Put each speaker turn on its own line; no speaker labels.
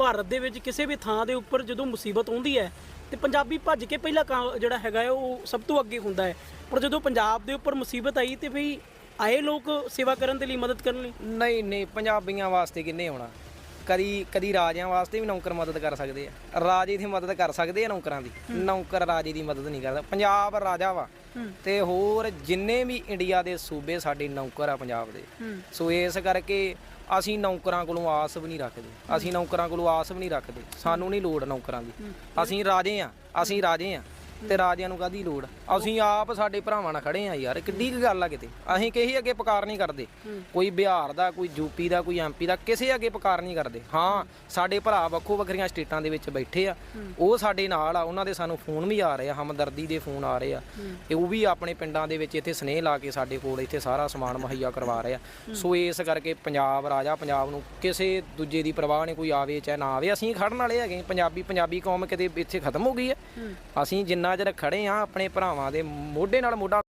ਭਾਰਤ ਦੇ ਵਿੱਚ ਕਿਸੇ ਵੀ ਥਾਂ ਦੇ ਉੱਪਰ ਜਦੋਂ ਮੁਸੀਬਤ ਆਉਂਦੀ ਹੈ ਤੇ ਪੰਜਾਬੀ ਭੱਜ ਕੇ ਪਹਿਲਾ ਜਿਹੜਾ ਹੈਗਾ ਉਹ ਸਭ ਤੋਂ ਅੱਗੇ ਹੁੰਦਾ ਹੈ। ਪਰ ਜਦੋਂ ਪੰਜਾਬ ਦੇ ਉੱਪਰ ਮੁਸੀਬਤ ਆਈ ਤੇ ਵੀ ਆਏ ਲੋਕ ਸੇਵਾ ਕਰਨ ਦੇ ਲਈ ਮਦਦ ਕਰਨ ਲਈ?
ਨਹੀਂ ਨਹੀਂ ਪੰਜਾਬੀਆਂ ਵਾਸਤੇ ਕਿੰਨੇ ਆਉਣਾ? ਕਦੀ ਕਦੀ ਰਾਜਿਆਂ ਵਾਸਤੇ ਵੀ ਨੌਕਰ ਮਦਦ ਕਰ ਸਕਦੇ ਆ। ਰਾਜੇ ਦੀ ਮਦਦ ਕਰ ਸਕਦੇ ਆ ਨੌਕਰਾਂ ਦੀ। ਨੌਕਰ ਰਾਜੇ ਦੀ ਮਦਦ ਨਹੀਂ ਕਰਦਾ। ਪੰਜਾਬ ਰਾਜਾ ਵਾ। ਤੇ ਹੋਰ ਜਿੰਨੇ ਵੀ ਇੰਡੀਆ ਦੇ ਸੂਬੇ ਸਾਡੇ ਨੌਕਰ ਆ ਪੰਜਾਬ ਦੇ। ਸੋ ਇਸ ਕਰਕੇ ਅਸੀਂ ਨੌਕਰਾਂ ਕੋਲੋਂ ਆਸ ਵੀ ਨਹੀਂ ਰੱਖਦੇ। ਅਸੀਂ ਨੌਕਰਾਂ ਕੋਲੋਂ ਆਸ ਵੀ ਨਹੀਂ ਰੱਖਦੇ। ਸਾਨੂੰ ਨਹੀਂ ਲੋੜ ਨੌਕਰਾਂ ਦੀ। ਅਸੀਂ ਰਾਜੇ ਆ ਅਸੀਂ ਰਾਜੇ ਆ ਤੇ ਰਾਜਿਆਂ ਨੂੰ ਕਾਦੀ ਲੋੜ ਅਸੀਂ ਆਪ ਸਾਡੇ ਭਰਾਵਾਂ ਨਾਲ ਖੜੇ ਆ ਯਾਰ ਕਿੱਡੀ ਕੁ ਗੱਲ ਆ ਕਿਤੇ? ਅਸੀਂ ਕਿਸੇ ਅੱਗੇ ਪੁਕਾਰ ਨਹੀਂ ਕਰਦੇ। ਕੋਈ ਬਿਹਾਰ ਦਾ ਕੋਈ ਯੂਪੀ ਦਾ ਕੋਈ ਐਮਪੀ ਦਾ ਕਿਸੇ ਅੱਗੇ ਪੁਕਾਰ ਨਹੀਂ ਕਰਦੇ। ਹਾਂ ਸਾਡੇ ਭਰਾ ਵੱਖੋ ਵੱਖਰੀਆਂ ਸਟੇਟਾਂ ਦੇ ਵਿੱਚ ਬੈਠੇ ਆ। ਉਹ ਸਾਡੇ ਨਾਲ ਆ ਉਹਨਾਂ ਦੇ ਸਾਨੂੰ ਫੋਨ ਵੀ ਆ ਰਹੇ ਆ ਹਮਦਰਦੀ ਦੇ ਫੋਨ ਆ ਰਹੇ ਆ। ਤੇ ਉਹ ਵੀ ਆਪਣੇ ਪਿੰਡਾਂ ਦੇ ਵਿੱਚ ਇੱਥੇ ਸਨੇਹ ਲਾ ਕੇ ਸਾਡੇ ਕੋਲ ਇੱਥੇ ਸਾਰਾ ਸਮਾਨ ਮੁਹੱਈਆ ਕਰਵਾ ਰਹੇ ਆ। ਸੋ ਇਸ ਕਰਕੇ ਪੰਜਾਬ ਰਾਜਾ ਪੰਜਾਬ ਨੂੰ ਕਿਸੇ ਦੂਜੇ ਦੀ ਪਰਵਾਹ ਨਹੀਂ ਕੋਈ ਆਵੇ ਚਾਹੇ ਨਾ ਆਵੇ। ਅਸੀਂ ਖੜਨ ਵਾਲੇ ਹੈਗੇ ਪੰਜਾਬੀ ਪੰਜਾਬੀ ਕੌਮ ਕਿਤੇ ਇੱਥੇ ਖਤਮ ਹੋ ਗਈ ਹੈ। ਅਸੀਂ ਜਿੰਨਾ ਚਿਰ ਖੜੇ ਆ ਆਪਣੇ ਭਰਾਵਾਂ ਦੇ ਮੋਢੇ ਨਾਲ ਮੋਢਾ